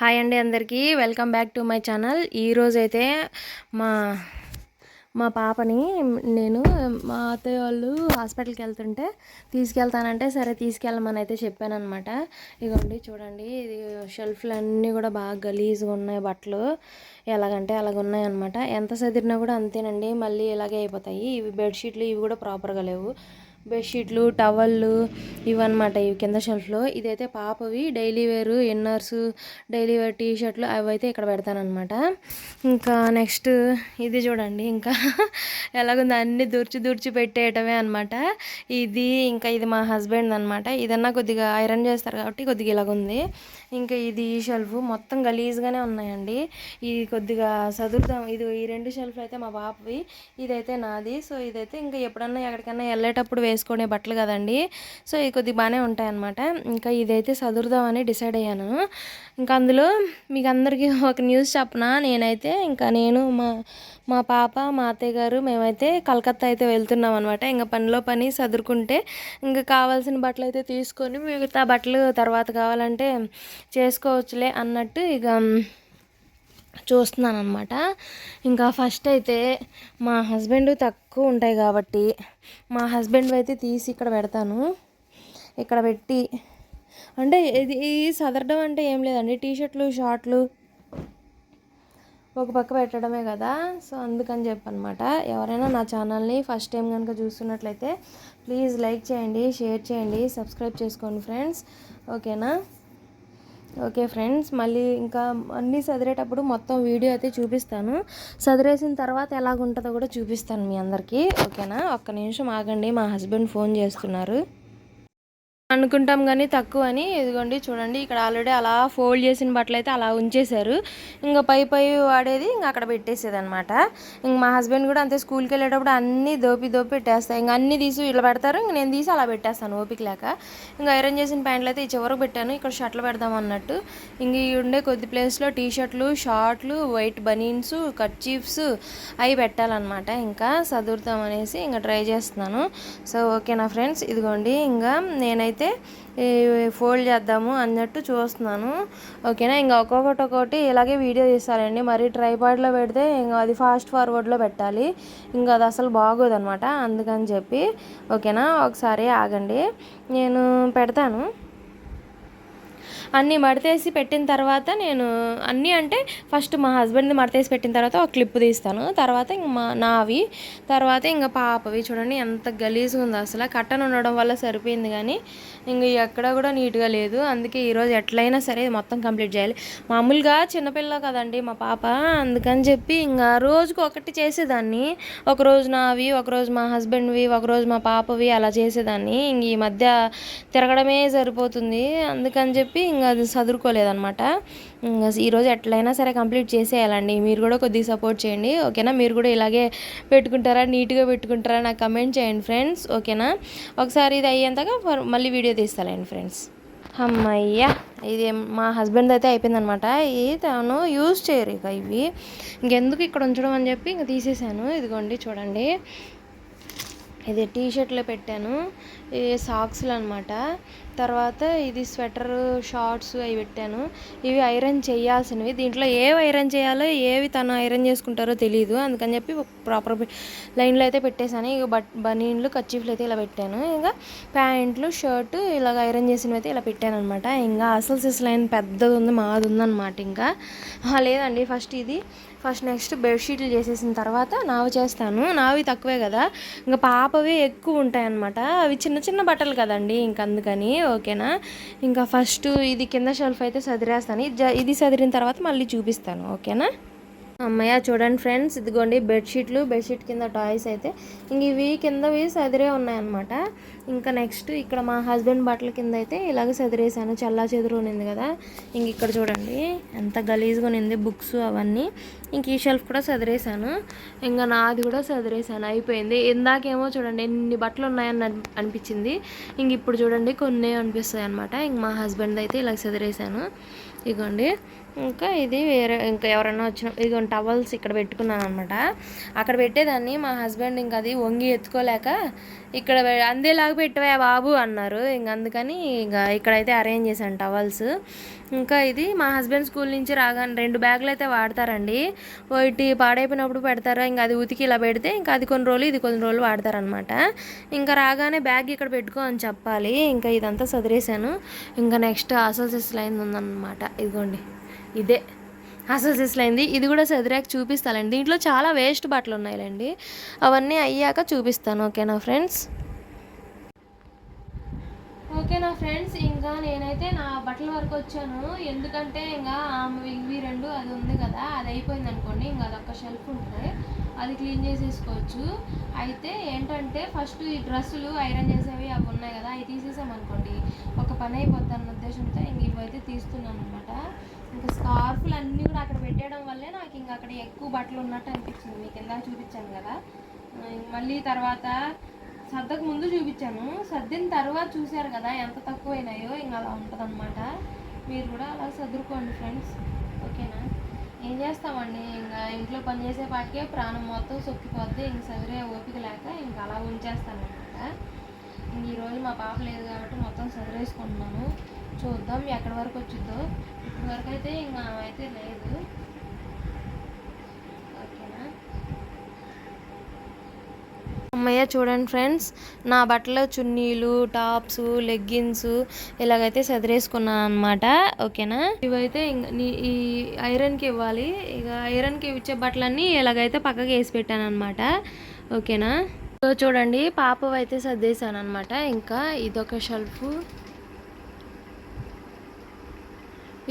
Hi అండి అందరికీ. Welcome back to my channel. ఈరోజైతే మా మా పాపని నేను మా అత్తయ్య వాళ్ళు హాస్పిటల్కి వెళ్తుంటే తీసుకెళ్తానంటే సరే తీసుకెళ్ళమని అయితే చెప్పానమాట ఇదిగోండి చూడండి ఇది షెల్ఫ్లు అన్నీ కూడా బాగా గలీజ్గా ఉన్నాయి బట్టలు ఎలాగంటే అలాగ ఉన్నాయన్నమాట ఎంత సదిరినా కూడా అంతేనండి మళ్ళీ ఇలాగే అయిపోతాయి. ఇవి బెడ్షీట్లు ఇవి కూడా ప్రాపర్గా లేవు. బెడ్షీట్లు టవళ్ళు ఇవన్నమాట ఇవి కింద షెల్ఫ్లో. ఇదైతే పాపవి daily wear inners daily wear tea షర్ట్లు అవి అయితే ఇక్కడ పెడతానమాట ఇంకా నెక్స్ట్ ఇది చూడండి ఇంకా ఎలాగుంది? అన్ని దుర్చి దుర్చి పెట్టేయటమే అనమాట ఇది ఇంకా ఇది మా హస్బెండ్ అనమాట ఇదన్నా కొద్దిగా ఐరన్ చేస్తారు కాబట్టి కొద్దిగా ఇలాగుంది. ఇంకా ఇది ఈ షెల్ఫ్ మొత్తం గలీజ్గానే ఉన్నాయండి. ఇది కొద్దిగా చదువుతాం ఇది ఈ రెండు షెల్ఫ్లు అయితే మా పాపవి ఇదైతే నాది. సో ఇదైతే ఇంకా ఎప్పుడన్నా ఎక్కడికైనా వెళ్ళేటప్పుడు వేసుకునే బట్టలు కదండి. సో ఇది కొద్దిగా బాగానే ఉంటాయి అనమాట ఇంకా ఇదైతే చదువుదామని డిసైడ్ అయ్యాను. ఇంకా అందులో మీకు అందరికీ ఒక న్యూస్ చెప్పనా? నేనైతే ఇంకా నేను మా మా పాప మా అత్తయ్య గారు మేమైతే కలకత్తా అయితే వెళ్తున్నాం అనమాట ఇంకా పనిలో పని సదురుకుంటే ఇంకా కావాల్సిన బట్టలు అయితే తీసుకొని మిగతా బట్టలు తర్వాత కావాలంటే చేసుకోవచ్చులే అన్నట్టు ఇక చూస్తున్నాను అనమాట ఇంకా ఫస్ట్ అయితే మా హస్బెండ్ తక్కువ ఉంటాయి కాబట్టి మా హస్బెండ్ అయితే తీసి ఇక్కడ పెడతాను. ఇక్కడ పెట్టి అంటే ఇది ఇది సదరడం అంటే ఏం లేదండి టీషర్ట్లు షార్ట్లు ఒక పక్క పెట్టడమే కదా. సో అందుకని చెప్పనమాట ఎవరైనా నా ఛానల్ని ఫస్ట్ టైం కనుక చూస్తున్నట్లయితే ప్లీజ్ లైక్ చేయండి షేర్ చేయండి సబ్స్క్రైబ్ చేసుకోండి ఫ్రెండ్స్ ఓకేనా ఓకే ఫ్రెండ్స్ మళ్ళీ ఇంకా అన్నీ సదిరేటప్పుడు మొత్తం వీడియో అయితే చూపిస్తాను. సదిరేసిన తర్వాత ఎలాగుంటుందో కూడా చూపిస్తాను మీ అందరికీ. ఓకేనా? ఒక్క నిమిషం ఆగండి మా హస్బెండ్ ఫోన్ చేస్తున్నారు. అనుకుంటాం కానీ తక్కువ అని. ఇదిగోండి చూడండి ఇక్కడ ఆల్రెడీ అలా ఫోల్డ్ చేసిన బట్టలు అయితే అలా ఉంచేశారు. ఇంకా పై పై వాడేది ఇంకా అక్కడ పెట్టేసేది అనమాట ఇంక మా హస్బెండ్ కూడా అంతే స్కూల్కి వెళ్ళేటప్పుడు అన్నీ దోపి దోపి పెట్టేస్తాయి. ఇంకా అన్నీ తీసి ఇలా పెడతారు ఇంక నేను తీసి అలా పెట్టేస్తాను ఓపిక లేక. ఇంకా ఐరన్ చేసిన ప్యాంట్లు అయితే ఈ చివరకు పెట్టాను ఇక్కడ షర్ట్లు పెడదాం అన్నట్టు. ఇంక ఉండే కొద్ది ప్లేస్లో టీ షర్ట్లు షార్ట్లు వైట్ బనీన్స్ కట్ చీఫ్స్ అవి పెట్టాలన్నమాట. ఇంకా చదువుతాం అనేసి ఇంకా ట్రై చేస్తున్నాను. సో ఓకే నా ఫ్రెండ్స్? ఇదిగోండి ఇంకా నేనైతే అయితే ఫోల్డ్ చేద్దాము అన్నట్టు చూస్తున్నాను. ఓకేనా? ఇంకా ఒక్కొక్కటి ఒక్కొక్కటి ఇలాగే వీడియో చేస్తారండి మరి ట్రైపాడ్లో పెడితే ఇంకా అది ఫాస్ట్ ఫార్వర్డ్లో పెట్టాలి. ఇంకా అది అసలు బాగోదనమాట. అందుకని చెప్పి ఓకేనా? ఒకసారి ఆగండి. నేను పెడతాను. అన్నీ మడతేసి పెట్టిన తర్వాత నేను అన్నీ అంటే ఫస్ట్ మా హస్బెండ్ది మడతేసి పెట్టిన తర్వాత ఒక క్లిప్ తీస్తాను. తర్వాత ఇంక మా నావి తర్వాత ఇంకా పాపవి చూడండి ఎంత గలీజ్గా ఉందో అసలు. కట్టను ఉండడం వల్ల సరిపోయింది కానీ ఇంక ఎక్కడ కూడా నీట్గా లేదు. అందుకే ఈరోజు ఎట్లయినా సరే మొత్తం కంప్లీట్ చేయాలి. మామూలుగా చిన్నపిల్ల కదండి మా పాప. అందుకని చెప్పి ఇంకా రోజుకు ఒకటి చేసేదాన్ని. ఒకరోజు నావి ఒకరోజు మా హస్బెండ్వి ఒకరోజు మా పాపవి అలా చేసేదాన్ని. ఇంక ఈ మధ్య తిరగడమే సరిపోతుంది. అందుకని చెప్పి చెప్పి ఇంకా అది చదువుకోలేదనమాట ఇంకా ఈరోజు ఎట్లయినా సరే కంప్లీట్ చేసేయాలండి. మీరు కూడా కొద్దిగా సపోర్ట్ చేయండి. ఓకేనా? మీరు కూడా ఇలాగే పెట్టుకుంటారా? నీట్గా పెట్టుకుంటారా? నాకు కమెంట్ చేయండి ఫ్రెండ్స్. ఓకేనా? ఒకసారి ఇది అయ్యేంతగా మళ్ళీ వీడియో తీస్తాలేండి ఫ్రెండ్స్. అమ్మయ్య! ఇది మా హస్బెండ్ అయితే అయిపోయిందనమాట ఇది తను యూజ్ చేయరు ఇక ఇవి. ఇంకెందుకు ఇక్కడ ఉంచడం అని చెప్పి ఇంక తీసేసాను ఇదిగోండి చూడండి. ఇది టీ షర్ట్లో పెట్టాను. ఇది సాక్స్లు అనమాట తర్వాత ఇది స్వెటర్ షార్ట్స్ అవి పెట్టాను. ఇవి ఐరన్ చేయాల్సినవి. దీంట్లో ఏవి ఐరన్ చేయాలో ఏవి తను ఐరన్ చేసుకుంటారో తెలియదు అందుకని చెప్పి ప్రాపర్ లైన్లో అయితే పెట్టేశాను. ఇక బట్ బనీన్లు కచ్చిఫ్లు అయితే ఇలా పెట్టాను. ఇంకా ప్యాంట్లు షర్ట్ ఇలాగ ఐరన్ చేసినవి అయితే ఇలా పెట్టాను అనమాట ఇంకా అసలు సిస్ లైన్ పెద్దది ఉంది మాది ఉందన్నమాట ఇంకా. లేదండి ఫస్ట్ ఇది. ఫస్ట్ నెక్స్ట్ బెడ్షీట్లు చేసేసిన తర్వాత నావి చేస్తాను. నావి తక్కువే కదా. ఇంకా పాపవే ఎక్కువ ఉంటాయన్నమాట. అవి చిన్న చిన్న బట్టలు కదండి ఇంక అందుకని ఓకేనా? ఇంకా ఫస్ట్ ఇది కింద షెల్ఫ్ అయితే సదిరేస్తాను. ఇది సదిరిన తర్వాత మళ్ళీ చూపిస్తాను ఓకేనా? అమ్మయ్య చూడండి ఫ్రెండ్స్ ఇదిగోండి బెడ్షీట్లు బెడ్షీట్ కింద టాయ్స్ అయితే. ఇంక ఇవి కిందవి సదిరే ఉన్నాయన్నమాట. ఇంకా నెక్స్ట్ ఇక్కడ మా హస్బెండ్ బట్టల కింద అయితే ఇలాగ సదిరేసాను చల్లా చెదురు ఉన్నింది కదా. ఇంక ఇక్కడ చూడండి ఎంత గలీజ్గా ఉన్నింది బుక్స్ అవన్నీ. ఇంక ఈ షెల్ఫ్ కూడా సదిరేసాను ఇంకా నాది కూడా సదిరేసాను అయిపోయింది. ఇందాకేమో చూడండి ఎన్ని బట్టలు ఉన్నాయని అనిపించింది. ఇంక ఇప్పుడు చూడండి కొన్ని అనిపిస్తాయి అనమాట ఇంక మా హస్బెండ్ అయితే ఇలా సదిరేసాను ఇగోండి. ఇంకా ఇది వేరే ఇంకా ఎవరైనా వచ్చిన ఇదిగో టవల్స్ ఇక్కడ పెట్టుకున్నాను అనమాట అక్కడ పెట్టేదాన్ని. మా హస్బెండ్ ఇంకా అది వంగి ఎత్తుకోలేక ఇక్కడ అందేలాగా పెట్టవా బాబు అన్నారు. ఇంక అందుకని ఇంకా ఇక్కడైతే అరేంజ్ చేశాను టవల్స్ ఇంకా ఇది మా హస్బెండ్ స్కూల్ నుంచి రాగానే రెండు బ్యాగులు అయితే వాడతారండి. ఒకటి పాడైపోయినప్పుడు పెడతారు. ఇంకా అది ఉతికి ఇలా పెడితే ఇంకా అది కొన్ని రోజులు ఇది కొన్ని రోజులు వాడతారనమాట ఇంకా రాగానే బ్యాగ్ ఇక్కడ పెట్టుకో అని చెప్పాలి. ఇంకా ఇదంతా సదిరేశాను. ఇంకా నెక్స్ట్ అసలు లైన్ ఉందన్నమాట. ఇదిగోండి. ఇదే. అసలు లైన్ది ఇది కూడా సదిరాక చూపిస్తానండి దీంట్లో చాలా వేస్ట్ బట్టలు ఉన్నాయిలేండి అవన్నీ అయ్యాక చూపిస్తాను. ఓకేనా ఫ్రెండ్స్? ఓకేనా ఫ్రెండ్స్ ఇంకా నేనైతే నా బట్టల వరకు వచ్చాను. ఎందుకంటే ఇంకా ఆమె ఇవి రెండు అది ఉంది కదా అది అయిపోయింది అనుకోండి ఇంకా అదొక షెల్ఫ్ ఉంటుంది అది క్లీన్ చేసేసుకోవచ్చు. అయితే ఏంటంటే ఫస్ట్ ఈ డ్రెస్సులు ఐరన్ చేసేవి అవి ఉన్నాయి కదా అవి తీసేసామనుకోండి ఒక పని అయిపోద్ది అన్న ఉద్దేశంతో ఇంక ఇవైతే తీస్తున్నాను అనమాట ఇంకా స్కార్ఫ్లు అన్నీ కూడా అక్కడ పెట్టేయడం వల్లే నాకు ఇంకా అక్కడ ఎక్కువ బట్టలు ఉన్నట్టు అనిపించింది. మీకు ఇందాక చూపించాను కదా. మళ్ళీ తర్వాత సర్దకు ముందు చూపించాను. సర్దిన తర్వాత చూశారు కదా ఎంత తక్కువైనాయో ఇంకా అలా ఉంటుందన్నమాట. మీరు కూడా అలా సర్దుకోండి ఫ్రెండ్స్. ఓకేనా? ఏం చేస్తామండి? ఇంకా ఇంట్లో పని చేసే పాటికే ప్రాణం మొత్తం సొక్కిపోద్ది. ఇంక సదిరే ఓపిక లేక ఇంకా అలా ఉంచేస్తానమాట ఇంక ఈరోజు మా పాప లేదు కాబట్టి మొత్తం సదిరేసుకుంటున్నాను. చూద్దాం ఎక్కడి వరకు వచ్చిందో ఇప్పటి వరకు అయితే ఇంకా అయితే లేదు ఓకేనా అమ్మయ్య చూడండి ఫ్రెండ్స్ నా బట్టలు చున్నీలు టాప్స్ లెగ్గిన్స్ ఇలాగైతే సదిరేసుకున్నాను అనమాట ఓకేనా? ఇవైతే ఈ ఐరన్కి ఇవ్వాలి. ఇక ఐరన్కి ఇచ్చే బట్టలన్నీ ఇలాగైతే పక్కకి వేసి పెట్టాను అనమాట ఓకేనా? సో చూడండి పాప అయితే సర్దేశాను అనమాట ఇంకా ఇదొక షెల్ఫ్.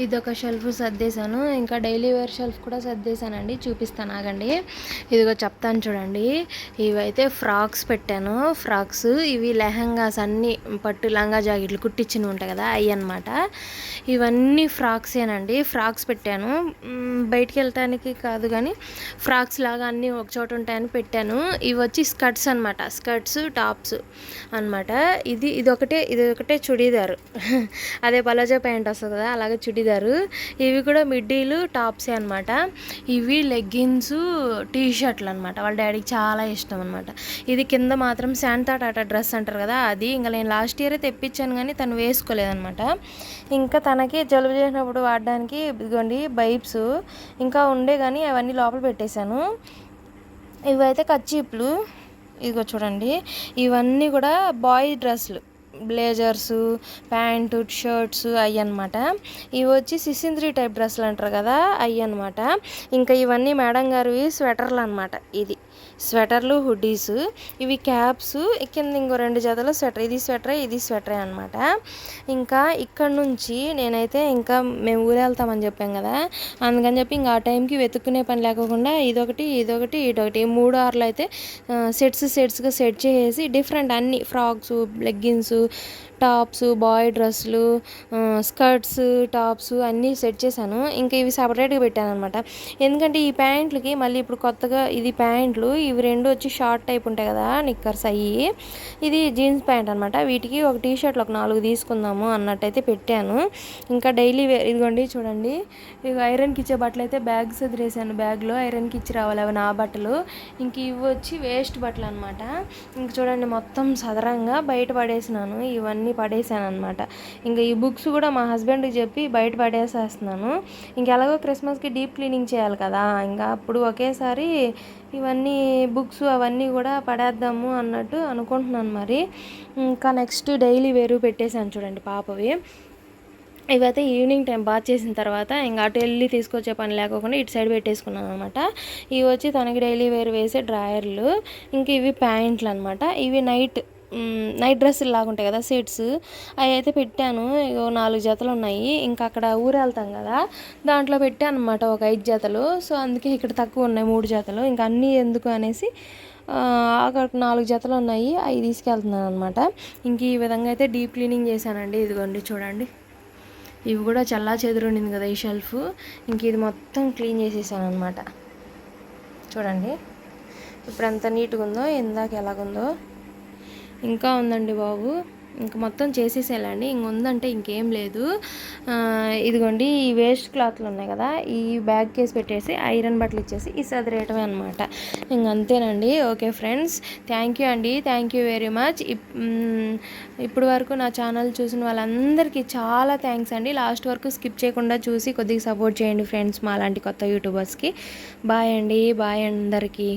ఇదొక షెల్ఫ్ సర్దేశాను. ఇంకా డైలీ వేర్ షెల్ఫ్ కూడా సర్దేశానండి. చూపిస్తాను ఆగండి. ఇదిగో చెప్తాను చూడండి. ఇవైతే ఫ్రాక్స్ పెట్టాను. ఫ్రాక్స్ ఇవి లెహంగాస్ అన్నీ పట్టు లంగా జాకెట్లు కుట్టించినవి ఉంటాయి కదా అవి అనమాట ఇవన్నీ ఫ్రాక్సేనండి. ఫ్రాక్స్ పెట్టాను. బయటికి వెళ్ళటానికి కాదు కానీ ఫ్రాక్స్ లాగా అన్నీ ఒక చోట ఉంటాయని పెట్టాను. ఇవి వచ్చి స్కర్ట్స్ అనమాట స్కర్ట్స్ టాప్స్ అనమాట ఇది ఇది ఒకటే ఇది ఒకటే చుడీదారు. అదే పలాజో ప్యాంట్ వస్తుంది కదా అలాగే చుడీదారు ఇవి కూడా మిడ్డీలు టాప్సే అనమాట ఇవి లెగ్గిన్స్ టీ షర్ట్లు అనమాట వాళ్ళ డాడీకి చాలా ఇష్టం అనమాట ఇది కింద మాత్రం శాంతా టాటా డ్రెస్ అంటారు కదా అది ఇంకా నేను లాస్ట్ ఇయరే తెప్పించాను కానీ తను వేసుకోలేదనమాట ఇంకా తనకి జలుబు చేసినప్పుడు వాడడానికి ఇదిగోండి బైబ్స్ ఇంకా ఉండే కానీ అవన్నీ లోపల పెట్టేశాను. ఇవైతే కచ్చీపులు ఇదిగో చూడండి. ఇవన్నీ కూడా బాయ్ డ్రెస్సులు బ్లేజర్స్ ప్యాంటు షర్ట్స్ అవి అనమాట ఇవి వచ్చి సిసింద్రీ టైప్ డ్రెస్సులు అంటారు కదా అవి అనమాట ఇంకా ఇవన్నీ మేడం గారివి స్వెటర్లు అనమాట ఇది. స్వెటర్లు హుడీస్ ఇవి క్యాప్స్. కింద ఇంకో రెండు జతలు స్వెటర్ ఇది స్వెటరే ఇది స్వెటరే అనమాట ఇంకా ఇక్కడ నుంచి నేనైతే ఇంకా మేము ఊరు వెళ్తామని చెప్పాం కదా. అందుకని చెప్పి ఇంకా ఆ టైంకి వెతుక్కునే పని లేకుండా ఇదొకటి ఇదొకటి ఇదొకటి మూడు ఆర్లు అయితే సెట్స్ సెట్స్గా సెట్ చేసేసి డిఫరెంట్ అన్ని ఫ్రాక్స్ లెగ్గిన్స్ టాప్స్ బాయ్ డ్రెస్సులు స్కర్ట్స్ టాప్స్ అన్నీ సెట్ చేశాను. ఇంకా ఇవి సపరేట్గా పెట్టాను అనమాట ఎందుకంటే ఈ ప్యాంట్లకి మళ్ళీ ఇప్పుడు కొత్తగా ఇది ప్యాంట్లు ఇవి రెండు వచ్చి షార్ట్ టైప్ ఉంటాయి కదా నిక్కర్స్ అయ్యి. ఇది జీన్స్ ప్యాంట్ అనమాట వీటికి ఒక టీ షర్ట్లు ఒక నాలుగు తీసుకుందాము అన్నట్టయితే పెట్టాను. ఇంకా డైలీ వేర్ ఇదిగోండి చూడండి. ఇవి ఐరన్కి ఇచ్చే బట్టలు అయితే బ్యాగ్స్ వదిలేసాను బ్యాగ్లో ఐరన్కి ఇచ్చి రావాలి అవి నా బట్టలు. ఇంక ఇవి వచ్చి వేస్ట్ బట్టలు అనమాట ఇంక చూడండి మొత్తం సదరంగా బయట పడేసినాను. ఇవన్నీ పడేసాను అనమాట ఇంకా ఈ బుక్స్ కూడా మా హస్బెండ్కి చెప్పి బయట పడేసేస్తున్నాను. ఇంకా ఎలాగో క్రిస్మస్కి డీప్ క్లీనింగ్ చేయాలి కదా ఇంకా అప్పుడు ఒకేసారి ఇవన్నీ బుక్స్ అవన్నీ కూడా పడేద్దాము అన్నట్టు అనుకుంటున్నాను మరి. ఇంకా నెక్స్ట్ డైలీ వేరు పెట్టేశాను చూడండి పాపవి. ఇవైతే ఈవినింగ్ టైం బాత్ చేసిన తర్వాత ఇంకా అటు వెళ్ళి తీసుకొచ్చే పని లేకోకుండా ఇటు సైడ్ పెట్టేసుకున్నాను అనమాట ఇవి వచ్చి తనకి డైలీ వేరు వేసే డ్రాయర్లు. ఇంక ఇవి ప్యాంట్లు అనమాట ఇవి నైట్ నైట్ డ్రెస్సులు లాగా ఉంటాయి కదా సెట్స్. అవి అయితే పెట్టాను. ఇగో నాలుగు జతలు ఉన్నాయి. ఇంకా అక్కడ ఊరు వెళ్తాం కదా దాంట్లో పెట్టాను అనమాట ఒక ఐదు జతలు. సో అందుకే ఇక్కడ తక్కువ ఉన్నాయి మూడు జతలు. ఇంకా అన్నీ ఎందుకు అనేసి ఆ, అక్కడ నాలుగు జతలు ఉన్నాయి. అవి తీసుకెళ్తున్నాను అనమాట ఇంక ఈ విధంగా అయితే డీప్ క్లీనింగ్ చేశానండి. ఇదిగోండి చూడండి. ఇవి కూడా చల్లా చెదురుండింది కదా ఈ షెల్ఫ్. ఇంక ఇది మొత్తం క్లీన్ చేసేసాను అనమాట చూడండి. ఇప్పుడు ఎంత నీట్గా ఉందో ఇందాక ఎలాగుందో. ఇంకా ఉందండి బాబు. ఇంక మొత్తం చేసేసేయాలండి. ఇంక ఉందంటే ఇంకేం లేదు. ఇదిగోండి ఈ వేస్ట్ క్లాత్లు ఉన్నాయి కదా ఈ బ్యాగ్ కేసి పెట్టేసి ఐరన్ బట్టలు ఇచ్చేసి ఈ సదిరేయటమే అనమాట ఇంక అంతేనండి. ఓకే ఫ్రెండ్స్ థ్యాంక్ యూ అండి. Thank you very much. ఇప్పుడు వరకు నా ఛానల్ చూసిన వాళ్ళందరికీ చాలా థ్యాంక్స్ అండి. లాస్ట్ వరకు స్కిప్ చేయకుండా చూసి కొద్దిగా సపోర్ట్ చేయండి ఫ్రెండ్స్ మా లాంటి కొత్త యూట్యూబర్స్కి. బాయ్ అండి. బాయ్ అందరికీ.